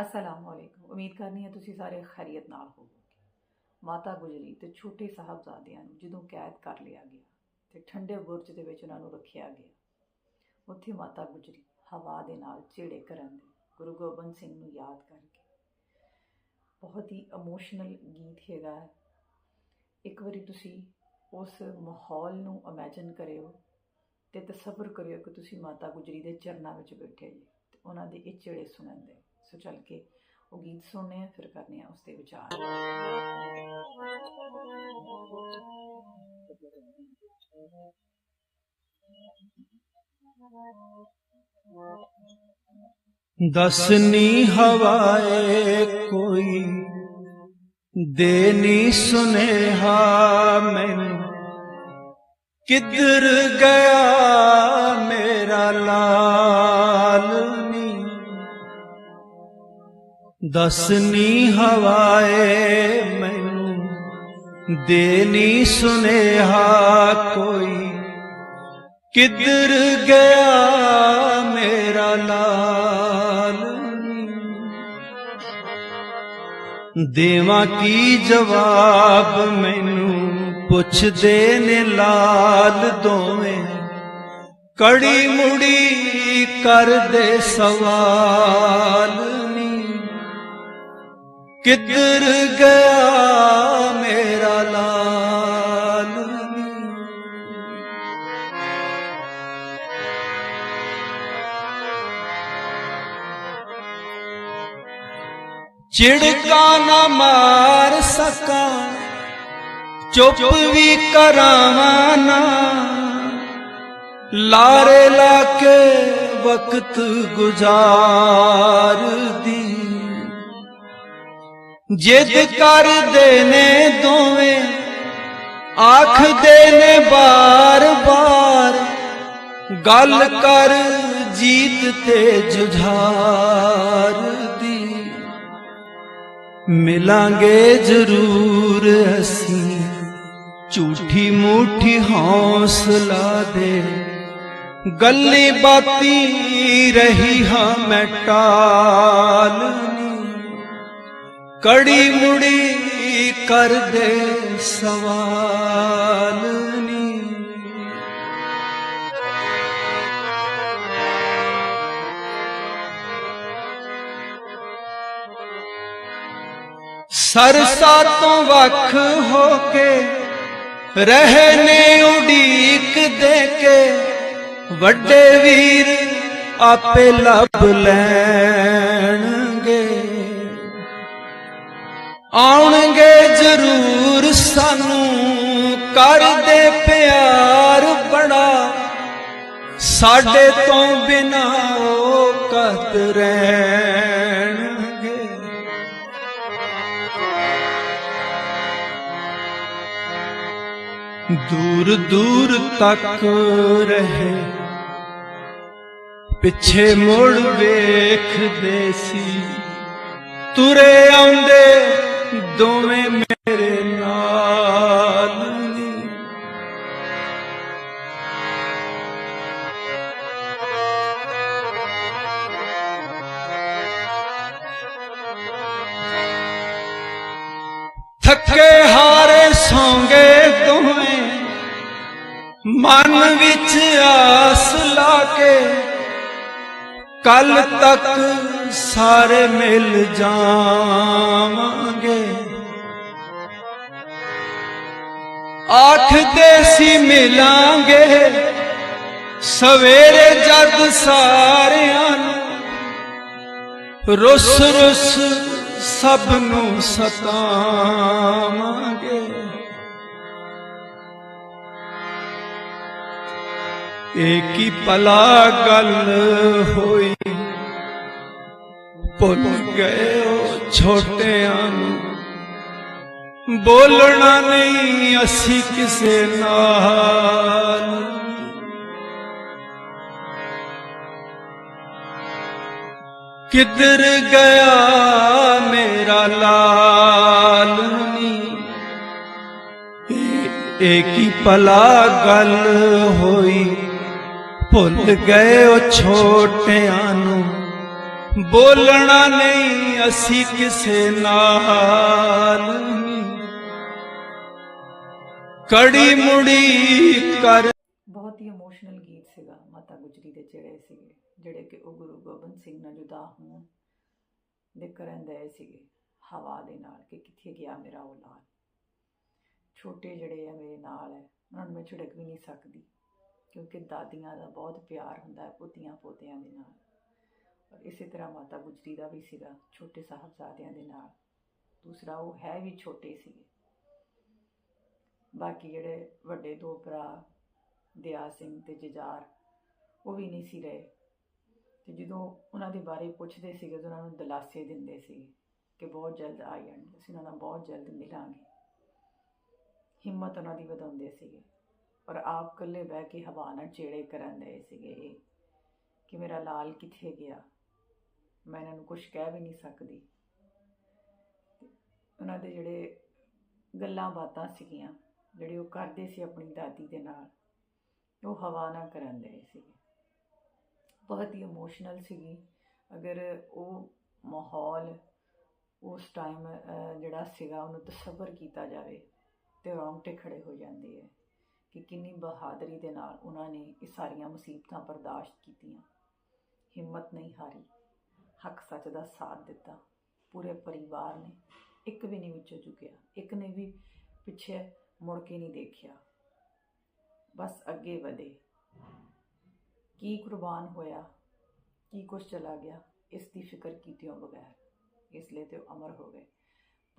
ਅਸਲਾਮ ਵਾਲੇਕੁਮ ਉਮੀਦ ਕਰਨੀ ਹੈ ਤੁਸੀਂ ਸਾਰੇ ਖੈਰੀਅਤ ਨਾਲ ਹੋਵੋਗੇ। ਮਾਤਾ ਗੁਜਰੀ ਤੇ ਛੋਟੇ ਸਾਹਿਬਜ਼ਾਦਿਆਂ ਨੂੰ ਜਦੋਂ ਕੈਦ ਕਰ ਲਿਆ ਗਿਆ ਤੇ ਠੰਡੇ ਬੁਰਜ ਦੇ ਵਿੱਚ ਉਹਨਾਂ ਨੂੰ ਰੱਖਿਆ ਗਿਆ, ਉੱਥੇ ਮਾਤਾ ਗੁਜਰੀ ਹਵਾ ਦੇ ਨਾਲ ਝੇੜੇ ਕਰਨ ਦੇ ਗੁਰੂ ਗੋਬਿੰਦ ਸਿੰਘ ਨੂੰ ਯਾਦ ਕਰਕੇ। ਬਹੁਤ ਹੀ ਇਮੋਸ਼ਨਲ ਗੀਤ ਹੈਗਾ ਹੈ। ਇੱਕ ਵਾਰੀ ਤੁਸੀਂ ਉਸ ਮਾਹੌਲ ਨੂੰ ਇਮੇਜਿਨ ਕਰਿਓ ਤੇ ਤਸੱਵਰ ਕਰਿਓ ਕਿ ਤੁਸੀਂ ਮਾਤਾ ਗੁਜਰੀ ਦੇ ਚਰਨਾਂ ਵਿੱਚ ਬੈਠੇ ਜੀ ਤੇ ਉਹਨਾਂ ਦੇ ਇਹ ਝੇੜੇ ਸੁਣਨ ਦੇ। ਸੋ ਚੱਲ ਕੇ ਉਹ ਗੀਤ ਸੁਣਨੇ ਆ ਫਿਰ ਕਰਨੇ ਆ ਉਸ ਤੇ ਵਿਚਾਰ ਦਸਨੀ ਹਵਾਏ ਕੋਈ ਦੇਨੀ ਸੁਨੇਹਾ ਮੈਨੂੰ ਕਿੱਧਰ ਗਿਆ ਮੇਰਾ ਲਾਲ ਦਸਨੀ ਹਵਾਏ ਮੈਨੂੰ ਦੇਨੀ ਸੁਨੇਹਾ ਕੋਈ। ਕਿੱਧਰ ਗਿਆ ਮੇਰਾ ਲਾਲ ਦੇਵਾਂ ਕੀ ਜਵਾਬ ਮੈਨੂੰ, ਪੁੱਛਦੇ ਨੇ ਲਾਲ ਦੋਵੇਂ। ਕੜੀ ਮੁੜੀ ਕਰਦੇ ਸਵਾਲ। ਕਿੱਧਰ ਗਿਆ ਮੇਰਾ ਲਾਲ? ਚਿੜਕਾ ਨਾ ਮਾਰ ਸਕਾ, ਚੁੱਪ ਵੀ ਕਰਾਵਾਂ ਨਾ। ਲਾਰੇ ਲਾ ਕੇ ਵਕਤ ਗੁਜ਼ਾਰਦੀ। ਜਿੱਦ ਕਰਦੇ ਨੇ ਦੋਵੇਂ, ਆਖਦੇ ਨੇ ਬਾਰ-ਬਾਰ ਗੱਲ ਕਰ ਜੀਤ ਤੇ ਜੁਝਾਰ ਦੀ। ਮਿਲਾਂਗੇ ਜ਼ਰੂਰ ਅਸੀਂ, ਝੂਠੀ ਮੂਠੀ ਹੌਸਲਾ ਦੇ। ਗੱਲੀ ਬਾਤੀ ਰਹੀ ਹਾਂ ਮੈਂ ਟਾਲਨੀ ਕੜੀ ਮੁੜੀ ਕਰਦੇ ਸਵਾਲ ਨੀ। ਸਰਸਾ ਤੋਂ ਵੱਖ ਹੋ ਕੇ ਰਹੇ ਉਡੀਕ ਦੇ ਕੇ, ਵੱਡੇ ਵੀਰ ਆਪੇ ਲੱਭ ਲੈਣ। ਆਉਣਗੇ ਜ਼ਰੂਰ ਸਾਨੂੰ ਕਰਦੇ ਪਿਆਰ ਬੜਾ ਸਾਡੇ ਤੋਂ ਬਿਨਾ ਉਹ ਕਤ ਰਹਿਣਗੇ? ਦੂਰ ਦੂਰ ਤੱਕ ਰਹੇ। ਪਿੱਛੇ ਮੁੜ ਵੇਖਦੇ ਸੀ। ਤੁਰੇ ਆਉਂਦੇ ਦੋਵੇਂ ਮੇਰੇ ਨਾਲ ਨੀ। ਥੱਕੇ ਹਾਰੇ ਸੌਂਗੇ ਦੋਵੇਂ ਮਨ ਵਿੱਚ ਆਸ ਲਾ ਕੇ। ਕੱਲ ਤੱਕ ਸਾਰੇ ਮਿਲ ਜਾਵਾਂਗੇ। ਆਖਦੇ ਸੀ ਮਿਲਾਂਗੇ। ਸਵੇਰੇ ਜਦ ਸਾਰਿਆਂ ਨੂੰ ਰੁੱਸ ਰੁੱਸ ਸਭ ਨੂੰ ਸਤਾਵਾਂਗੇ। ਏਕ ਹੀ ਗੱਲ ਹੋਈ। ਭੁੱਲ ਗਏ ਉਹ ਛੋਟਿਆਂ ਨੂੰ। ਬੋਲਣਾ ਨਹੀਂ ਅਸੀਂ ਕਿਸੇ ਨਾਲ। ਕਿੱਧਰ ਗਿਆ ਮੇਰਾ ਲਾਲ ਨੀ ਏਕੀ ਭਲਾ ਗੱਲ ਹੋਈ। ਭੁੱਲ ਗਏ ਉਹ ਛੋਟਿਆਂ ਨੂੰ। ਬੋਲਣਾ ਨਹੀਂ ਅਸੀਂ ਕਿਸੇ ਨਾਲ। ਕੜੀ ਮੁੜੀ ਕਰ ਬਹੁਤ ਹੀ ਇਮੋਸ਼ਨਲ ਗੀਤ ਸੀਗਾ ਮਾਤਾ ਗੁਜਰੀ ਦੇ ਚਿਹਰੇ ਸੀਗੇ, ਜਿਹੜੇ ਕਿ ਉਹ ਗੁਰੂ ਗੋਬਿੰਦ ਸਿੰਘ ਨਾਲ ਜੁਦਾ ਹੋਣ ਦੇ ਕਰਨ ਦੇ ਸੀਗੇ, ਹਵਾ ਦੇ ਨਾਲ ਕਿ ਕਿੱਥੇ ਗਿਆ ਮੇਰਾ ਔਲਾਦ ਛੋਟੇ ਜਿਹੜੇ ਆ ਮੇਰੇ ਨਾਲ ਹੈ, ਉਹਨਾਂ ਨੂੰ ਮੈਂ ਛਿੜਕ ਵੀ ਨਹੀਂ ਸਕਦੀ। ਕਿਉਂਕਿ ਦਾਦੀਆਂ ਦਾ ਬਹੁਤ ਪਿਆਰ ਹੁੰਦਾ ਹੈ ਪੋਤੀਆਂ ਪੋਤਿਆਂ ਦੇ ਨਾਲ। ਔਰ ਇਸੇ ਤਰ੍ਹਾਂ ਮਾਤਾ ਗੁਜਰੀ ਦਾ ਵੀ ਸੀਗਾ, ਛੋਟੇ ਸਾਹਿਬਜ਼ਾਦਿਆਂ ਦੇ ਨਾਲ। ਦੂਸਰਾ ਉਹ ਹੈ ਵੀ ਛੋਟੇ ਸੀਗੇ। ਬਾਕੀ ਜਿਹੜੇ ਵੱਡੇ ਦੋ ਭਰਾ, ਦਿਆ ਸਿੰਘ ਤੇ ਜਜਾਰ ਉਹ ਵੀ ਨਹੀਂ ਸੀ ਰਹੇ। ਤੇ ਜਦੋਂ ਉਹਨਾਂ ਦੇ ਬਾਰੇ ਪੁੱਛਦੇ ਸੀਗੇ ਤਾਂ ਉਹਨਾਂ ਨੂੰ ਦਿਲਾਸੇ ਦਿੰਦੇ ਸੀ ਕਿ ਬਹੁਤ ਜਲਦ ਆ ਜਾਣਗੇ, ਅਸੀਂ ਉਹਨਾਂ ਨਾਲ ਬਹੁਤ ਜਲਦ ਮਿਲਾਂਗੇ। ਹਿੰਮਤ ਉਹਨਾਂ ਦੀ ਵਧਾਉਂਦੇ ਸੀਗੇ। ਔਰ ਆਪ ਇਕੱਲੇ ਬਹਿ ਕੇ ਹਵਾ ਨਾਲ ਚੇੜੇ ਕਰਨ ਦੇ ਸੀਗੇ ਇਹ, ਕਿ ਮੇਰਾ ਲਾਲ ਕਿੱਥੇ ਗਿਆ? ਮੈਂ ਇਹਨਾਂ ਨੂੰ ਕੁਝ ਕਹਿ ਵੀ ਨਹੀਂ ਸਕਦੀ। ਉਹਨਾਂ ਦੇ ਜਿਹੜੇ ਗੱਲਾਂ ਬਾਤਾਂ ਸੀਗੀਆਂ, ਜਿਹੜੇ ਉਹ ਕਰਦੇ ਸੀ ਆਪਣੀ ਦਾਦੀ ਦੇ ਨਾਲ, ਉਹ ਹਵਾ ਨਾ ਕਰਨ ਦੇ ਸੀਗੇ। ਬਹੁਤ ਹੀ ਇਮੋਸ਼ਨਲ ਸੀਗੀ। ਅਗਰ ਉਹ ਮਾਹੌਲ ਉਸ ਟਾਈਮ ਜਿਹੜਾ ਸੀਗਾ, ਉਹਨੂੰ ਤਸੱਵਰ ਕੀਤਾ ਜਾਵੇ, ਤੇ ਰੌਂਗਟੇ ਖੜੇ ਹੋ ਜਾਂਦੇ ਹੈ ਕਿ ਕਿੰਨੀ ਬਹਾਦਰੀ ਦੇ ਨਾਲ ਉਹਨਾਂ ਨੇ ਇਹ ਸਾਰੀਆਂ ਮੁਸੀਬਤਾਂ ਬਰਦਾਸ਼ਤ ਕੀਤੀਆਂ। ਹਿੰਮਤ ਨਹੀਂ ਹਾਰੀ। ਹੱਕ ਸੱਚ ਦਾ ਸਾਥ ਦਿੱਤਾ। ਪੂਰੇ ਪਰਿਵਾਰ ਨੇ ਇੱਕ ਵੀ ਨਹੀਂ ਵਿੱਚੋਂ ਝੁਕਿਆ। ਇੱਕ ਨੇ ਵੀ ਪਿੱਛੇ ਮੁੜ ਕੇ ਨਹੀਂ ਦੇਖਿਆ। ਬਸ ਅੱਗੇ ਵਧੇ। ਕੀ ਕੁਰਬਾਨ ਹੋਇਆ? ਕੀ ਕੁਛ ਚਲਾ ਗਿਆ? ਇਸ ਦੀ ਫਿਕਰ ਕੀਤਿਓਂ ਬਗੈਰ। ਇਸ ਲਈ ਤੇ ਉਹ ਅਮਰ ਹੋ ਗਏ।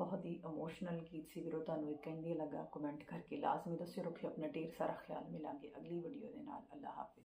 ਬਹੁਤ ਹੀ ਇਮੋਸ਼ਨਲ ਗੀਤ ਸੀ ਵੀਰੋ, ਤੁਹਾਨੂੰ ਇਹ ਕਹਿੰਦੀ ਲੱਗਾ ਕਮੈਂਟ ਕਰਕੇ ਲਾਜ਼ਮੀ ਦੱਸਿਓ ਰੱਖਿਓ ਆਪਣਾ ਢੇਰ ਸਾਰਾ ਖਿਆਲ ਮਿਲਾਂਗੇ ਅਗਲੀ ਵੀਡੀਓ ਦੇ ਨਾਲ ਅੱਲਾ ਹਾਫਿਜ਼।